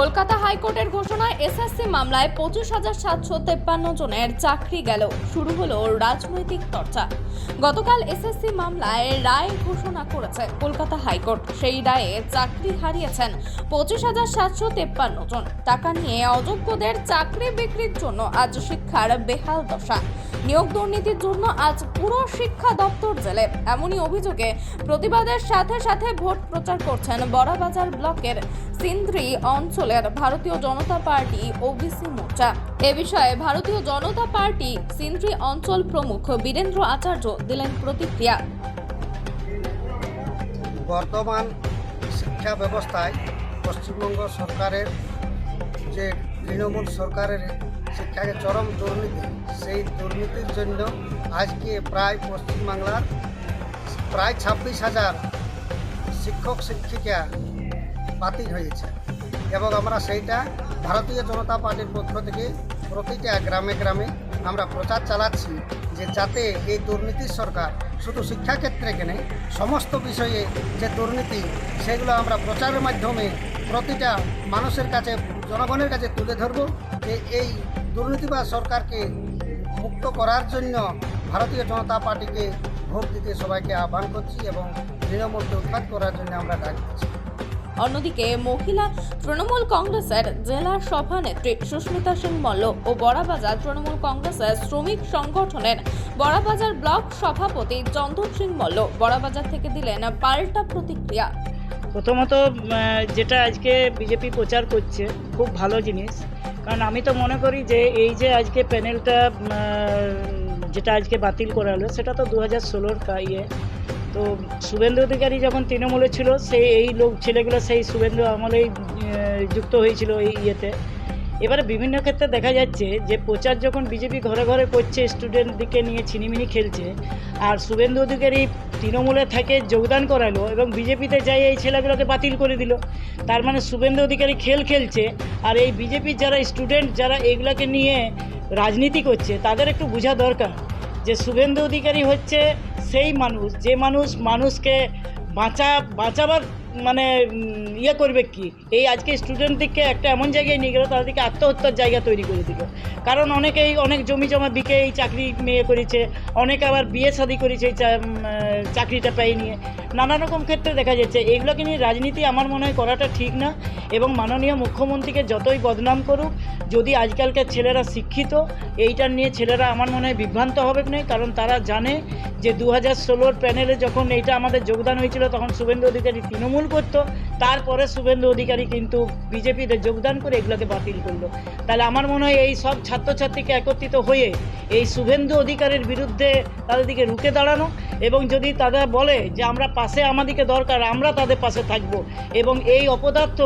কলকাতা হাইকোর্টের ঘোষণায় এসএসসি মামলায় পঁচিশ হাজার সাতশো তেপ্পান্ন জনের চাকরি গেল। শুরু হলো রাজনৈতিক চর্চা। গতকাল এসএসসি মামলায় রায় ঘোষণা করেছে কলকাতা হাইকোর্ট। সেই রায়ে চাকরি হারিয়েছেন পঁচিশ হাজার সাতশো তেপ্পান্ন জন। টাকা নিয়ে অযোগ্যদের চাকরি বিক্রির জন্য আজ শিক্ষার বেহাল দশা। নিয়োগ দুর্নীতির জন্য আজ পুরো শিক্ষা দপ্তর জেলে। এমনই অভিযোগে প্রতিবাদের সাথে সাথে ভোট প্রচার করছেন বড়াবাজার ব্লকের সিন্দ্রি অঞ্চলের ভারতীয় জনতা পার্টি ওবিসি মোর্চা। এ বিষয়ে ভারতীয় জনতা পার্টি সিন্দ্রি অঞ্চল প্রমুখ বীরেন্দ্র আচার্য দিলেন প্রতিক্রিয়া। বর্তমান শিক্ষা ব্যবস্থায় পশ্চিমবঙ্গ সরকারের যে তৃণমূল সরকারের শিক্ষাকে চরম দুর্নীতি। সেই দুর্নীতির জন্য আজকে প্রায় পশ্চিমবাংলার প্রায় ছাব্বিশ হাজার শিক্ষক, শিক্ষিকা বাতিল হয়েছে এবং আমরা সেইটা ভারতীয় জনতা পার্টির পক্ষ থেকে প্রতিটা গ্রামে গ্রামে আমরা প্রচার চালাচ্ছি যে যাতে এই দুর্নীতির সরকার শুধু শিক্ষাক্ষেত্রে কেনে, সমস্ত বিষয়ে যে দুর্নীতি, সেগুলো আমরা প্রচারের মাধ্যমে প্রতিটা মানুষের কাছে, জনগণের কাছে তুলে ধরব যে এই দুর্নীতিবাজ সরকারকে মুক্ত করার জন্য ভারতীয় জনতা পার্টিকে ভোট দিতে সবাইকে আহ্বান করছি এবং তৃণমূলকে উৎখাত করার জন্য আমরা ডাক দিচ্ছি। অন্যদিকে মহিলা তৃণমূল কংগ্রেসের জেলা সভানেত্রী সুস্মিতা সিং মল্ল ও বড়াবাজার তৃণমূল কংগ্রেসের শ্রমিক সংগঠনের বড়াবাজার ব্লক সভাপতি চন্দন সিং মল্ল বড়াবাজার থেকে দিলেন পাল্টা প্রতিক্রিয়া। প্রথমত যেটা আজকে বিজেপি প্রচার করছে খুব ভালো জিনিস। কারণ আমি তো মনে করি যে এই যে আজকে প্যানেলটা যেটা আজকে বাতিল করা হলো সেটা তো দু হাজার ষোলোর ইয়ে। তো শুভেন্দু অধিকারী যখন তৃণমূলে ছিল সেই এই লোক, ছেলেগুলো সেই শুভেন্দু আমলেই যুক্ত হয়েছিল এই ইয়েতে। এবারে বিভিন্ন ক্ষেত্রে দেখা যাচ্ছে যে প্রচার যখন বিজেপি ঘরে ঘরে করছে স্টুডেন্ট দিকে নিয়ে ছিনিমিনি খেলছে, আর শুভেন্দু অধিকারী তৃণমূলে থেকে, যোগদান করালো এবং বিজেপিতে যাই এই ছেলেগুলোকে বাতিল করে দিল। তার মানে শুভেন্দু অধিকারী খেল খেলছে, আর এই বিজেপির যারা স্টুডেন্ট যারা এগুলোকে নিয়ে রাজনীতি করছে, তাদের একটু বোঝা দরকার যে শুভেন্দু অধিকারী হচ্ছে সেই মানুষ, যে মানুষ মানুষকে বাঁচা, বাঁচাবার মানে ইয়ে করবে কি? এই আজকে স্টুডেন্টদেরকে একটা এমন জায়গায় নিয়ে গেলো তাদেরকে আত্মহত্যার জায়গা তৈরি করে দিল। কারণ অনেকেই, অনেক জমি জমা বিকে এই চাকরি মেয়ে করেছে, অনেকে আবার বিয়ে শাদি করেছে এই চাকরিটা পেয়ে নিয়ে নানা রকম ক্ষেত্রে দেখা যাচ্ছে, এইগুলোকে নিয়ে রাজনীতি আমার মনে হয় করাটা ঠিক না এবং মাননীয় মুখ্যমন্ত্রীকে যতই বদনাম করুক, যদি আজকালকার ছেলেরা শিক্ষিত এইটার নিয়ে ছেলেরা আমার মনে হয় বিভ্রান্ত হবে না, কারণ তারা জানে যে দু হাজার ষোলোর প্যানেলে যখন এইটা আমাদের যোগদান হয়েছিল, তখন শুভেন্দু অধিকারী তৃণমূল করতো, তারপরে শুভেন্দু অধিকারী কিন্তু বিজেপিতে যোগদান করে এগুলোকে বাতিল করল। তাহলে আমার মনে হয় এই সব ছাত্রছাত্রীকে একত্রিত হয়ে এই শুভেন্দু অধিকারের বিরুদ্ধে তাদেরকে রুখে দাঁড়ানো এবং যদি তারা বলে যে আমরা পাশে আমাদেরকে দরকার, আমরা তাদের পাশে থাকব এবং এই অপদার্থ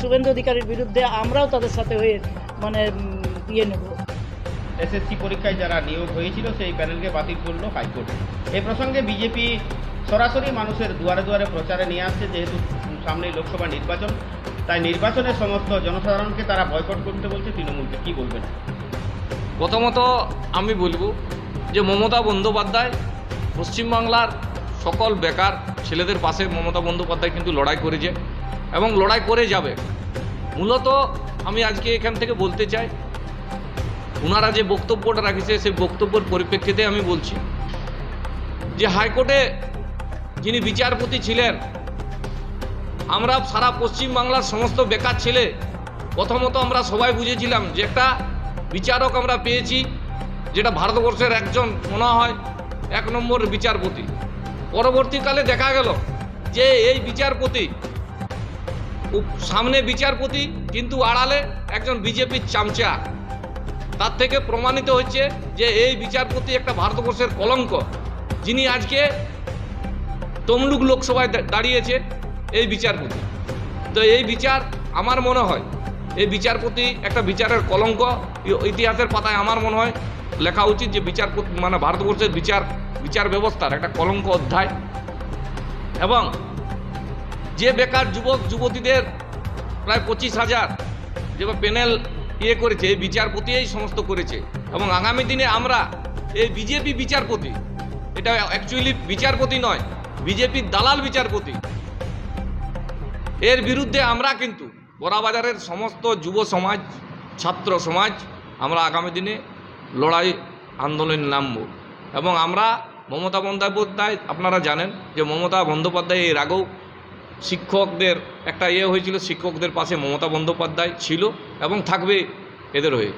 শুভেন্দু অধিকারীর বিরুদ্ধে আমরাও তাদের সাথে হয়ে মানে ইয়ে নেব। এসএসসি পরীক্ষায় যারা নিয়োগ হয়েছিল, সেই প্যানেলকে বাতিল করল হাইকোর্ট। এ প্রসঙ্গে বিজেপি সরাসরি মানুষের দুয়ারে দুয়ারে প্রচারে নিয়ে আসছে, যেহেতু সামনেই লোকসভা নির্বাচন, তাই নির্বাচনের সমস্ত জনসাধারণকে তারা বয়কট করতে বলছে, তৃণমূলকে। কি বলবেন? প্রথমত আমি বলব যে মমতা বন্দ্যোপাধ্যায়, পশ্চিমবাংলার সকল বেকার ছেলেদের পাশে মমতা বন্দ্যোপাধ্যায় কিন্তু লড়াই করেছে এবং লড়াই করে যাবে। মূলত আমি আজকে এখান থেকে বলতে চাই ওনারা যে বক্তব্যটা রাখেছে, সেই বক্তব্যের পরিপ্রেক্ষিতে আমি বলছি যে হাইকোর্টে যিনি বিচারপতি ছিলেন, আমরা সারা পশ্চিমবাংলার সমস্ত বেকার ছেলে, প্রথমত আমরা সবাই বুঝেছিলাম যে একটা বিচারক আমরা পেয়েছি, যেটা ভারতবর্ষের একজন মনে হয় এক নম্বর বিচারপতি। পরবর্তীকালে দেখা গেল যে এই বিচারপতি সামনে বিচারপতি, কিন্তু আড়ালে একজন বিজেপির চামচা তার থেকে প্রমাণিত হচ্ছে যে এই বিচারপতি একটা ভারতবর্ষের কলঙ্ক, যিনি আজকে তমলুক লোকসভায় দাঁড়িয়েছে এই বিচারপতি। তো এই বিচার আমার মনে হয়, এই বিচারপতি একটা বিচারের কলঙ্ক ইতিহাসের পাতায় আমার মনে হয় লেখা উচিত যে বিচারপতি মানে ভারতবর্ষের বিচার বিচার ব্যবস্থার একটা কলঙ্ক অধ্যায়। এবং যে বেকার যুবক, যুবতীদের প্রায় পঁচিশ হাজার যে প্যানেল ইয়ে করেছে, এই বিচারপতি এই সমস্ত করেছে। এবং আগামী দিনে আমরা এই বিজেপি বিচারপতি, এটা অ্যাকচুয়ালি বিচারপতি নয় বিজেপির দালাল বিচারপতি। এর বিরুদ্ধে আমরা কিন্তু বড়াবাজারের সমস্ত যুব সমাজ, ছাত্র সমাজ, আমরা আগামী দিনে লড়াই আন্দোলনে নামব। এবং আমরা মমতা বন্দ্যোপাধ্যায়, আপনারা জানেন যে মমতা বন্দ্যোপাধ্যায় এর আগেও শিক্ষকদের একটা ইয়ে হয়েছিল, শিক্ষকদের পাশে মমতা বন্দ্যোপাধ্যায় ছিল এবং থাকবে এদের হয়ে।